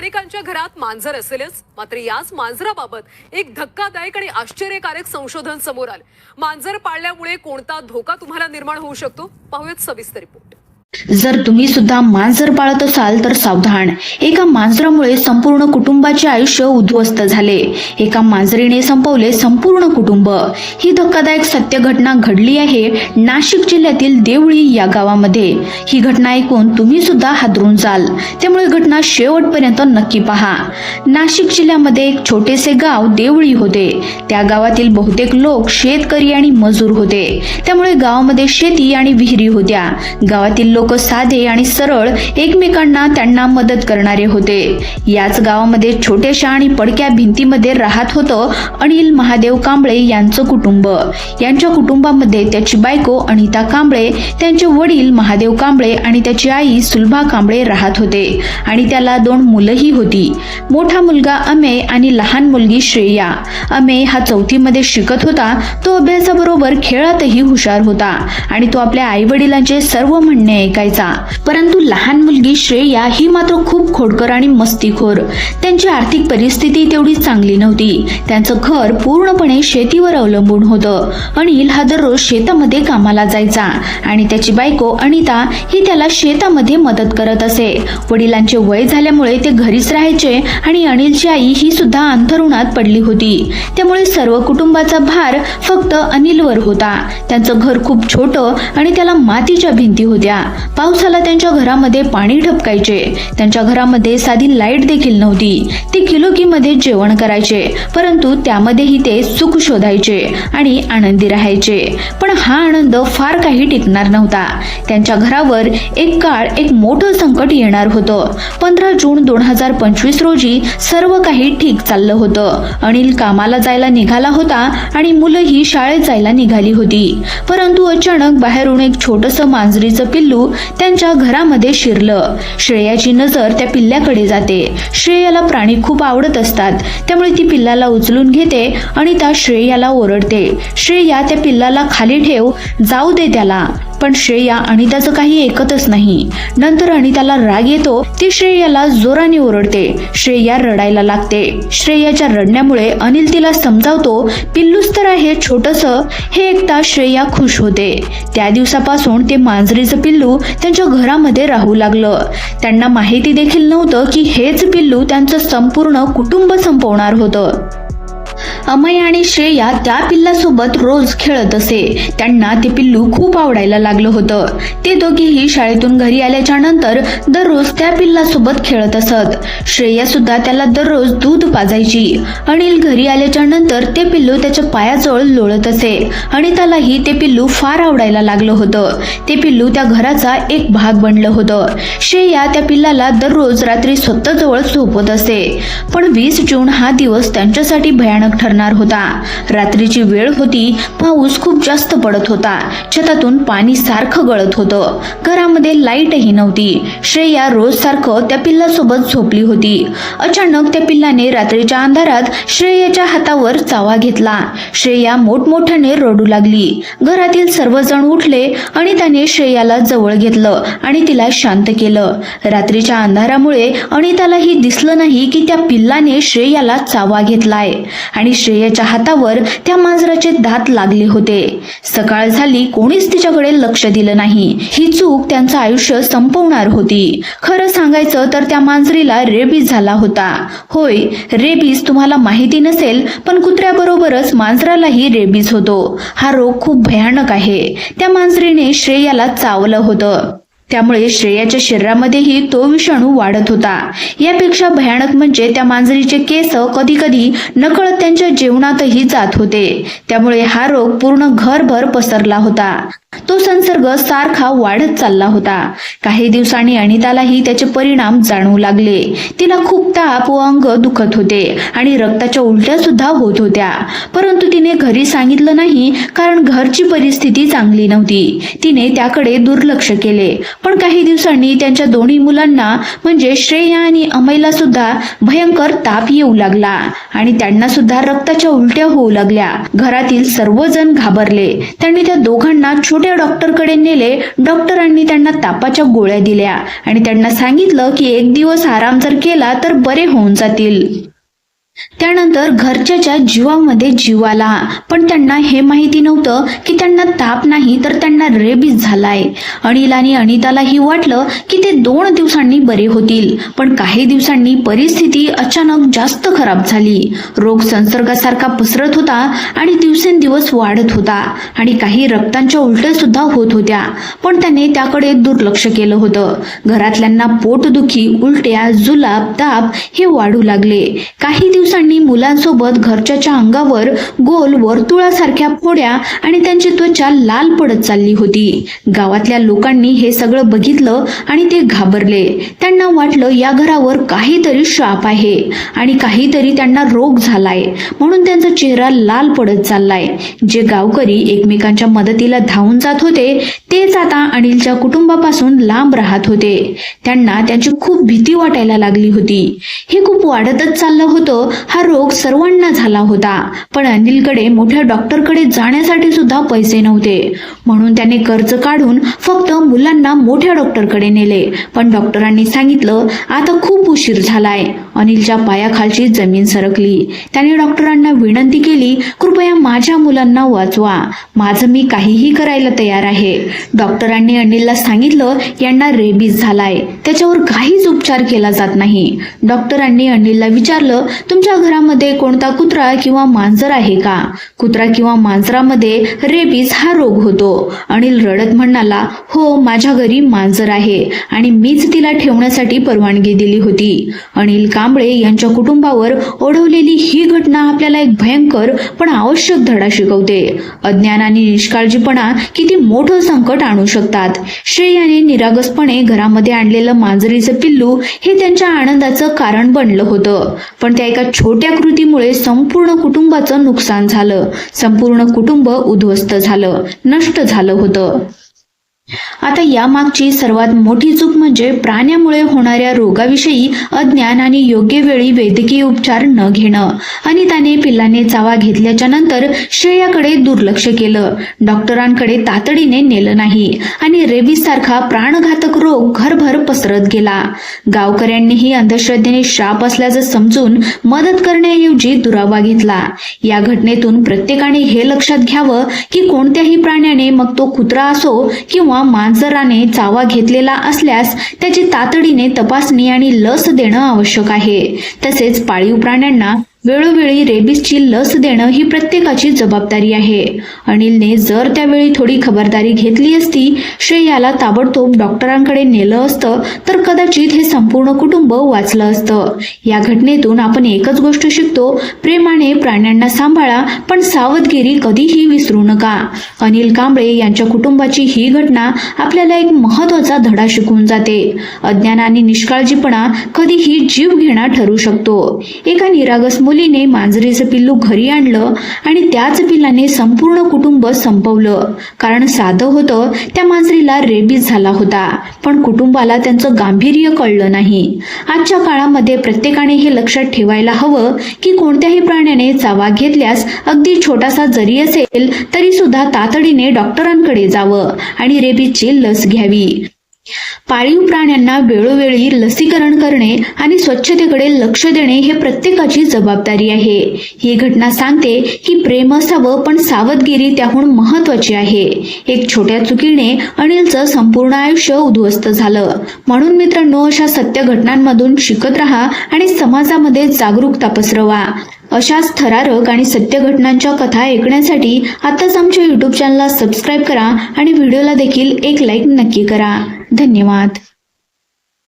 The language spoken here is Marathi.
अनेकांच्या घरात मांजर असेलच. मात्र याच मांजराबाबत एक धक्कादायक आणि आश्चर्यकारक संशोधन समोर आलं. मांजर पाळल्यामुळे कोणता धोका तुम्हाला निर्माण होऊ शकतो? पाहूयात सविस्तर रिपोर्ट. जर तुम्ही सुद्धा मांजर पाळत असाल तर सावधान. एका मांजरामुळे संपूर्ण कुटुंबाचे आयुष्य उद्ध्वस्त झाले. एका मांजरीने संपवले संपूर्ण कुटुंब. ही धक्कादायक सत्य घटना घडली आहे नाशिक जिल्ह्यातील देवळी या गावामध्ये. ही घटना ऐकून तुम्ही सुद्धा हादरून जाल. त्यामुळे घटना शेवटपर्यंत नक्की पहा. नाशिक जिल्ह्यामध्ये एक छोटेसे गाव देवळी होते. त्या गावातील बहुतेक लोक शेतकरी आणि मजूर होते. त्यामुळे गावामध्ये शेती आणि विहिरी होत्या. गावातील लोक साधे आणि सरळ एकमेकांना त्यांना मदत करणारे होते. याच गावामध्ये छोट्याशा आणि पडक्या भिंतीमध्ये राहत होतं अनिल महादेव कांबळे यांचं कुटुंब. यांच्या कुटुंबामध्ये त्याची बायको अनिता कांबळे त्यांचे वडील महादेव कांबळे आणि त्याची आई सुलभा कांबळे राहत होते आणि त्याला दोन मुलंही होती. मोठा मुलगा अमे आणि लहान मुलगी श्रेया. अमे हा चौथीमध्ये शिकत होता. तो अभ्यासाबरोबर खेळातही हुशार होता आणि तो आपल्या आई वडिलांचे सर्व म्हणणे ऐकायचा. परंतु लहान मुलगी श्रेया ही मात्र खूप खोडकर आणि मस्तीखोर. त्यांची आर्थिक परिस्थिती तेवढी चांगली नव्हती. त्यांचं घर पूर्णपणे शेतीवर अवलंबून होतं. अनिल हा दररोज शेतामध्ये कामाला जायचा आणि त्याची बायको अनिता ही त्याला शेतामध्ये मदत करत असे. वडिलांचे वय झाल्यामुळे ते घरीच राहायचे आणि अनिलची आई ही सुद्धा अंथरुणात पडली होती. त्यामुळे सर्व कुटुंबाचा भार फक्त अनिलवर होता. त्यांचं घर खूप छोटं आणि त्याला मातीच्या भिंती होत्या. पावसाला त्यांच्या घरामध्ये पाणी ठपकायचे. त्यांच्या घरामध्ये साधी लाइट देखील नव्हती. ते किलोकीमध्ये जेवण करायचे. परंतु त्यामध्येही ते सुख शोधायचे आणि आनंदी राहायचे. पण हा आनंद फार काही टिकणार नव्हता. त्यांच्या घरावर एक काळ एक मोठं संकट येणार होतं. पंधरा जून दोन हजार पंचवीस रोजी सर्व काही ठीक चाललं होतं. अनिल कामाला जायला निघाला होता आणि मुलंही शाळेत जायला निघाली होती. परंतु अचानक बाहेरून एक छोटस मांजरीचं पिल्लू त्यांच्या घरामध्ये शिरलं. श्रेयाची नजर त्या पिल्ल्याकडे जाते. श्रेयाला प्राणी खूप आवडत असतात. त्यामुळे ती पिल्लाला उचलून घेते आणि त्या श्रेयाला ओरडते. श्रेया त्या पिल्लाला खाली ठेव जाऊ दे त्याला. पण श्रेया अनिताचं काही ऐकतच नाही. नंतर अनिताला राग येतो ती श्रेयाला जोराने ओरडते. श्रेया रडायला लागते. श्रेयाच्या रडण्यामुळे अनिल तिला समजावतो पिल्लूच तर आहे छोटस. हे ऐकता श्रेया खुश होते. त्या दिवसापासून ते मांजरीचं पिल्लू त्यांच्या घरामध्ये राहू लागलं. त्यांना माहिती देखील नव्हतं की हेच पिल्लू त्यांचं संपूर्ण कुटुंब संपवणार होतं. अमय आणि श्रेया त्या पिल्लासोबत रोज खेळत असे. त्यांना ते पिल्लू खूप आवडायला लागलं होतं. ते दोघेही शाळेतून घरी आल्याच्यानंतर दररोज त्या पिल्लासोबत खेळत असत. श्रेया सुद्धा त्याला दररोज दूध पाजायची. अनिल घरी आल्याच्यानंतर ते पिल्लू त्याच्या पायाजवळ लोळत असे आणि त्यालाही ते पिल्लू फार आवडायला लागलं होतं. ते पिल्लू त्या घराचा एक भाग बनलं होतं. श्रेया त्या पिल्लाला दररोज रात्री स्वतःजवळ झोपत असे. पण वीस जून हा दिवस त्यांच्यासाठी भयानक ठरणार होता. रात्रीची वेळ होती पाऊस खूप जास्त पडत होता. छतातून पाणी सारखं गळत होतं. घरामध्ये लाईटही नव्हती. श्रेया रोज सारखं त्या पिल्लासोबत झोपली होती. अचानक त्या पिल्लाने रात्रीच्या अंधारात श्रेयाच्या हातावर चावा घेतला. श्रेया मोठमोठ्याने रडू लागली. घरातील सर्वजण उठले आणि त्याने श्रेयाला जवळ घेतलं आणि तिला शांत केलं. रात्रीच्या अंधारामुळे अनितालाही दिसलं नाही की त्या पिल्लाने श्रेयाला चावा घेतलाय. आणि श्रेयाच्या हातावर त्या मांजराचे दात लागले होते. सकाळ झाली कोणीच तिच्याकडे लक्ष दिलं नाही. ही चूक त्यांचं आयुष्य संपवणार होती. खरं सांगायचं तर त्या मांजरीला रेबीज झाला होता. होय रेबीज तुम्हाला माहिती नसेल पण कुत्र्याबरोबरच मांजरालाही रेबीज होतो. हा रोग खूप भयानक आहे. त्या मांजरीने श्रेयाला चावलं होतं. त्यामुळे श्रेयाच्या शरीरामध्येही तो विषाणू वाढत होता. यापेक्षा भयानक म्हणजे त्या मांजरीचे केस कधी कधी नकळत त्यांच्या जेवणातही जात होते. त्यामुळे हा रोग पूर्ण घरभर पसरला होता. तो संसर्ग सारखा वाढत चालला होता. काही दिवसांनी अनितालाही त्याचे परिणाम जाणवू लागले. तिला खूप ताप व अंग दुखत होते आणि रक्ताच्या उलट्या सुद्धा होत होत्या. परंतु तिने घरी सांगितलं नाही कारण घरची परिस्थिती चांगली नव्हती. तिने त्याकडे दुर्लक्ष केले. पण काही दिवसांनी त्यांच्या दोन्ही मुलांना म्हणजे श्रेया आणि अमयला सुद्धा भयंकर ताप येऊ लागला आणि त्यांना सुद्धा रक्ताच्या उलट्या होऊ लागल्या. घरातील सर्वजण घाबरले. त्यांनी त्या दोघांना छोट छोट्या डॉक्टरकडे नेले डॉक्टरांनी त्यांना तापाच्या गोळ्या दिल्या आणि त्यांना सांगितलं की एक दिवस आराम जर केला तर बरे होऊन जातील. त्यानंतर घरच्याच्या जीवामध्ये जीव आला. पण त्यांना हे माहिती नव्हतं की त्यांना ताप नाही तर त्यांना रेबीज झालाय. अनिल आणि अनितालाही वाटलं की ते दोन दिवसांनी बरे होतील पण काही दिवसांनी परिस्थिती अचानक जास्त खराब झाली. रोग संसर्गासारखा पसरत होता आणि दिवसेंदिवस वाढत होता आणि काही रक्तांच्या उलट्या सुद्धा होत होत्या. पण त्याने त्याकडे दुर्लक्ष केलं होतं. घरातल्यांना पोटदुखी उलट्या जुलाब ताप हे वाढू लागले. काही दिवसांनी मुलांसोबत घरच्याच्या अंगावर गोल वर्तुळासारख्या फोड्या आणि त्यांची त्वचा लाल पडत चालली होती. गावातल्या लोकांनी हे सगळं बघितलं आणि ते घाबरले. त्यांना वाटलं या घरावर काहीतरी शाप आहे आणि काहीतरी त्यांना रोग झालाय म्हणून त्यांचा चेहरा लाल पडत चाललाय. जे गावकरी एकमेकांच्या मदतीला धावून जात होते तेच आता अनिलच्या कुटुंबापासून लांब राहत होते. त्यांना त्यांची खूप भीती वाटायला लागली होती. हे खूप वाढतच चाललं होतं हा रोग सर्वांना झाला होता. पण अनिलकडे मोठ्या डॉक्टरकडे जाण्यासाठी सुद्धा पैसे नव्हते. म्हणून त्याने कर्ज काढून फक्त मुलांना मोठ्या डॉक्टरकडे नेले. पण डॉक्टरांनी सांगितलं आता खूप उशीर झालाय. अनिलच्या पायाखालची जमीन सरकली. त्याने डॉक्टरांना विनंती केली कृपया माझ्या मुलांना वाचवा. माझं मी काहीही करायला तयार आहे. डॉक्टरांनी अनिलला सांगितलं यांना रेबीज झालाय. त्याच्यावर काहीच उपचार केला जात नाही. डॉक्टरांनी अनिलला विचारलं तुमच्या घरामध्ये कोणता कुत्रा किंवा मांजर आहे का? कुत्रा किंवा मांजरामध्ये रेबीज हा रोग होतो. अनिल रडत म्हणाला हो माझ्या घरी मांजर आहे आणि मीच तिला ठेवण्यासाठी परवानगी दिली होती. अनिल कांबळे यांच्या कुटुंबावर ओढवलेली ही घटना आपल्याला एक भयंकर पण आवश्यक धडा शिकवते. अज्ञान आणि निष्काळजीपणा किती मोठं संकट आणू शकतात. श्रेयाने निरागसपणे घरामध्ये आणलेलं मांजरीचं पिल्लू हे त्यांच्या आनंदाचं कारण बनलं होतं. पण त्या एका छोट्या कृतीमुळे संपूर्ण कुटुंबाचं नुकसान झालं. संपूर्ण कुटुंब उद्ध्वस्त झालं. नष्ट झालं होतं. आता यामागची सर्वात मोठी चूक म्हणजे प्राण्यामुळे होणाऱ्या रोगाविषयी अज्ञान आणि योग्य वेळी वैद्यकीय उपचार न घेणं. आणि त्याने पिल्लाने चावा घेतल्याच्या नंतर श्रेयाकडे दुर्लक्ष केलं. डॉक्टरांकडे तातडीने नेलं नाही आणि रेबीज सारखा प्राणघातक रोग घरभर पसरत गेला. गावकऱ्यांनीही अंधश्रद्धेने श्राप असल्याचं समजून मदत करण्याऐवजी दुरावा घेतला. या घटनेतून प्रत्येकाने हे लक्षात घ्यावं की कोणत्याही प्राण्याने मग तो कुत्रा असो किंवा मांजराने चावा घेतलेला असल्यास त्याची तातडीने तपासणी आणि लस देणं आवश्यक आहे. तसेच पाळीव प्राण्यांना वेळोवेळी रेबीजची लस देणं ही प्रत्येकाची जबाबदारी आहे. अनिलने जर त्यावेळी थोडी खबरदारी घेतली असती श्रेयाला ताबडतोब डॉक्टरांकडे नेलं असतं तर कदाचित हे संपूर्ण कुटुंब वाचलं असतं. या घटनेतून आपण एकच गोष्ट शिकतो प्रेमाने प्राण्यांना सांभाळा पण सावधगिरी कधीही विसरू नका. अनिल कांबळे यांच्या कुटुंबाची ही घटना आपल्याला एक महत्त्वाचा धडा शिकवून जाते. अज्ञान आणि निष्काळजीपणा कधीही जीव घेणा ठरू शकतो. एका निरागस मुलीने मांजरीचं पिल्लू घरी आणलं आणि त्याच पिल्लाने संपूर्ण कुटुंब संपवलं. कारण साधं होतं त्या मांजरीला रेबीज झाला होता. पण कुटुंबाला त्यांचं गांभीर्य कळलं नाही. आजच्या काळामध्ये प्रत्येकाने हे लक्षात ठेवायला हवं की कोणत्याही प्राण्याने चावा घेतल्यास अगदी छोटासा जरी असेल तरी सुद्धा तातडीने डॉक्टरांकडे जावं आणि रेबीजची लस घ्यावी. पाळीव प्राण्यांना वेळोवेळी लसीकरण करणे आणि स्वच्छतेकडे लक्ष देणे हे प्रत्येकाची जबाबदारी आहे. ही घटना सांगते की प्रेम असावं पण सावधगिरी त्याहून महत्वाची आहे. एक छोट्या चुकीने अनिलचं संपूर्ण आयुष्य उद्ध्वस्त झालं. म्हणून मित्रांनो अशा सत्य घटनांमधून शिकत राहा आणि समाजामध्ये जागरूकता पसरवा. अशाच थरारक आणि सत्य घटनांच्या कथा ऐकण्यासाठी आताच आमच्या युट्यूब चॅनलला सबस्क्राईब करा आणि व्हिडिओला देखील एक लाईक नक्की करा. धन्यवाद.